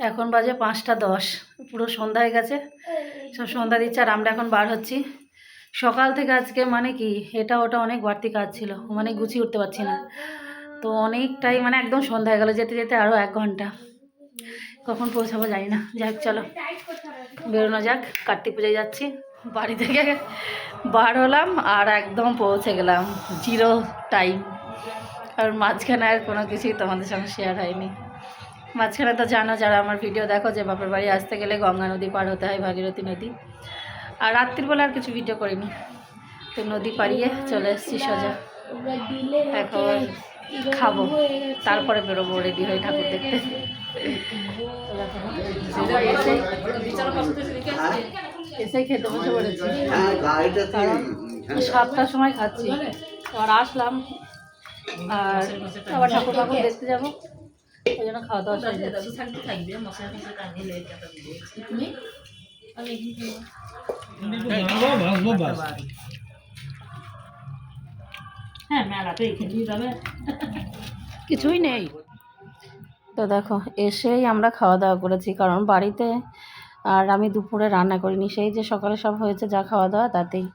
এখন বাজে পাঁচটা দশ, পুরো সন্ধ্যা হয়ে গেছে। সব সন্ধ্যা দিচ্ছে আর আমরা এখন বার হচ্ছি। সকাল থেকে আজকে মানে কি, এটা ওটা অনেক বাড়তি কাজ ছিল মানে গুছিয়ে উঠতে পারছি না। তো অনেকটাই মানে একদম সন্ধ্যা হয়ে গেলো, যেতে যেতে আরও এক ঘণ্টা। কখন পৌঁছাবো জানি না। যাক, চলো। বেরোনো যাক কার্তিক পুজোয় যাচ্ছি। বাড়ি থেকে বার হলাম আর একদম পৌঁছে গেলাম। Zero time. কারণ মাঝখানে আর কোনো কিছুই তোমাদের সঙ্গে শেয়ার হয়নি। মাঝখানে তো জানো যারা আমার ভিডিও দেখো যে বাপের বাড়ি আসতে গেলে গঙ্গা নদী পার হতে হয় ভাগীরথী নদী। আর রাত্রিবেলা আর কিছু ভিডিও করিনি। তো নদী পাড়িয়ে চলে এসেছি সোজা। এখন খাব। তারপরে বেরোবো রেডি হয়ে ঠাকুর দেখতে। সাতটার সময় খাচ্ছি। আর আসলাম। আর আবার ঠাকুর ঠাকুর দেখতে যাব। ওই জন্য খাওয়া দাওয়া সেরে কিছুই নেই। তো দেখো, এসেই আমরা খাওয়া দাওয়া করেছি, কারণ বাড়িতে আর আমি দুপুরে রান্না করিনি। সেই যে সকালে সব হয়েছে যা খাওয়া দাওয়া, তাতেই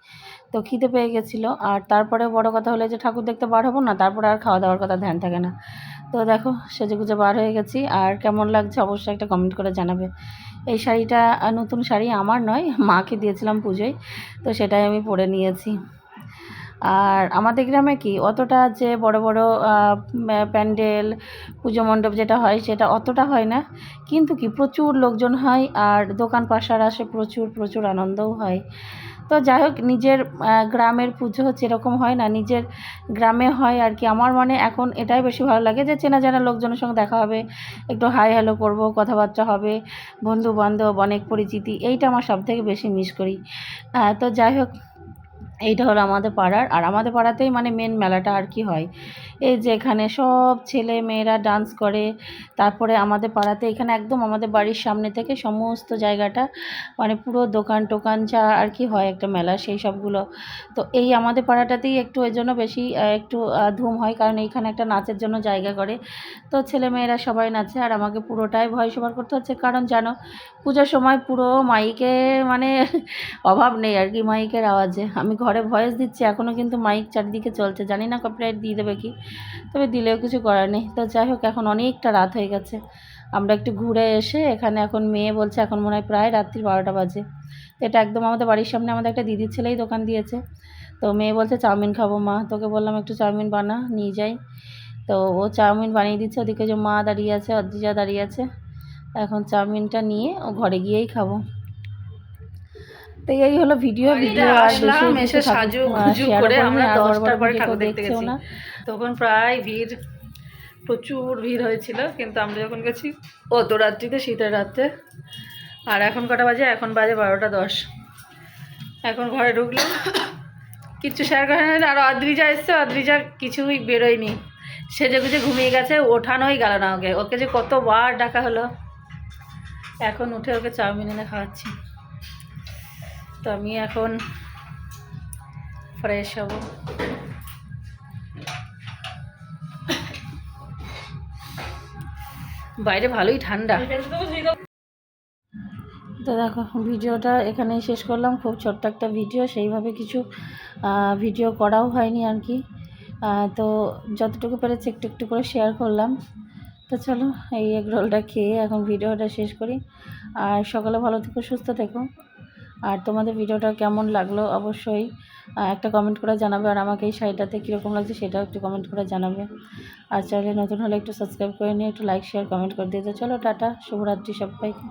তো খিদে পেয়ে গেছিল। আর তারপরে বড় কথা হলে যে ঠাকুর দেখতে বার হব না, তারপরে আর খাওয়া দাওয়ার কথা ধ্যান থাকে না। তো দেখো সেজে গুজে বার হয়ে গেছি। আর কেমন লাগছে অবশ্যই একটা কমেন্ট করে জানাবে। এই শাড়িটা নতুন শাড়ি আমার নয়, মাকে দিয়েছিলাম পুজোয়, তো সেটাই আমি পরে নিয়েছি। আর আমাদের গ্রামে কি, অতটা যে বড় বড় প্যান্ডেল, পুজো মণ্ডপ যেটা হয়, সেটা অতটা হয় না। কিন্তু কি, প্রচুর লোকজন হয়, আর দোকান পাশার আসে প্রচুর প্রচুর আনন্দও হয়। তো যাই হোক নিজের গ্রামের পুজো হচ্ছে এরকম হয় না, নিজের গ্রামে হয় আর কি। আমার মনে এখন এটাই বেশি ভালো লাগে যে, চেনা জানা লোকজনের সঙ্গে দেখা হবে, একটু হাই হ্যালো করব, কথাবার্তা হবে বন্ধু বান্ধব অনেক পরিচিতি, এইটা আমার সব থেকে বেশি মিস করি। তো যাই হোক এইটা হলো আমাদের পাড়ার। আর আমাদের পাড়াতেই মানে মেন মেলাটা আর কি হয়। এই যে এখানে সব ছেলে মেয়েরা ডান্স করে। তারপরে আমাদের পাড়াতে এখানে একদম আমাদের বাড়ির সামনে থেকে সমস্ত জায়গাটা মানে পুরো দোকান টোকান যা আর কি হয় একটা মেলা, সেই সবগুলো। তো এই আমাদের পাড়াটাতেই একটু এর জন্য বেশি একটু ধুম হয়। কারণ এইখানে একটা নাচের জন্য জায়গা করে। তো ছেলে মেয়েরা সবাই নাচে আর আমাকে পুরোটাই ভয় সবার করতে হচ্ছে। কারণ জানো, পূজার সময় পুরো মাইকে মানে অভাব নেই আর কি মাইকের আওয়াজে। আমি ঘরে ভয়েস দিচ্ছি এখনও কিন্তু মাইক চারিদিকে চলছে। জানি না কপিরাইট দিয়ে দেবে কি, তবে দিলেও কিছু করার নেই। তো যাই হোক, এখন অনেকটা রাত হয়ে গেছে। আমরা একটু ঘুরে এসে এখানে এখন মেয়ে বলছে, এখন মনে হয় প্রায় রাত্রি বারোটা বাজে। তো এটা একদম আমাদের বাড়ির সামনে, আমাদের একটা দিদির ছেলেই দোকান দিয়েছে। তো মেয়ে বলছে, চাউমিন খাব মা। তোকে বললাম, একটু চাউমিন বানা, নিয়ে যাই। তো ও চাউমিন বানিয়ে দিচ্ছে। ওদিকে যে মা দাঁড়িয়ে আছে, অদ্রিজা দাঁড়িয়ে আছে। এখন চাউমিনটা নিয়ে ও ঘরে গিয়েই খাব। তো এই হলো ভিডিও ভিডিও আসলাম, এসে সাজু গুজু করে আমরা দশটার পরে ঠাকুর দেখতে গেছি। তখন প্রায় ভিড় প্রচুর ভিড় হয়েছিল কিন্তু আমরা যখন গেছি অত রাত্রিতে শীতের রাত্রে। আর এখন কটা বাজে? এখন বাজে বারোটা দশ। এখন ঘরে ঢুকলাম। কিচ্ছু শেয়ার করে না আর অদ্রিজা এসছে অদ্রিজা কিছুই বেরোয়নি। সেজে গুজে ঘুমিয়ে গেছে ওঠানোই গেল না ওকে। ওকে যে কতবার ডাকা হলো। এখন উঠে ওকে চাউমিন এনে খাওয়াচ্ছি। তো আমি এখন ফ্রেশ হব। বাইরে ভালোই ঠান্ডা। তো দেখো, ভিডিওটা এখানেই শেষ করলাম। খুব ছোট্ট একটা ভিডিও, সেইভাবে কিছু ভিডিও করাও হয়নি আর কি। তো যতটুকু পেরেছি একটু একটু করে শেয়ার করলাম। তো চলো, এই এগ রোলটা খেয়ে এখন ভিডিওটা শেষ করি। আর সকালে ভালো থেকো, সুস্থ থেকো। আর তোমাদের ভিডিওটা কেমন লাগল অবশ্যই একটা কমেন্ট করে জানাবে আর আমাকে এই শাড়িটাতে কীরকম লাগছে সেটাও একটু কমেন্ট করে জানাবে। আর চাইলে নতুন হলে একটু সাবস্ক্রাইব করে নিয়ে একটু লাইক শেয়ার কমেন্ট করে দিয়ে চলো, টাটা, শুভরাত্রি সবাইকে।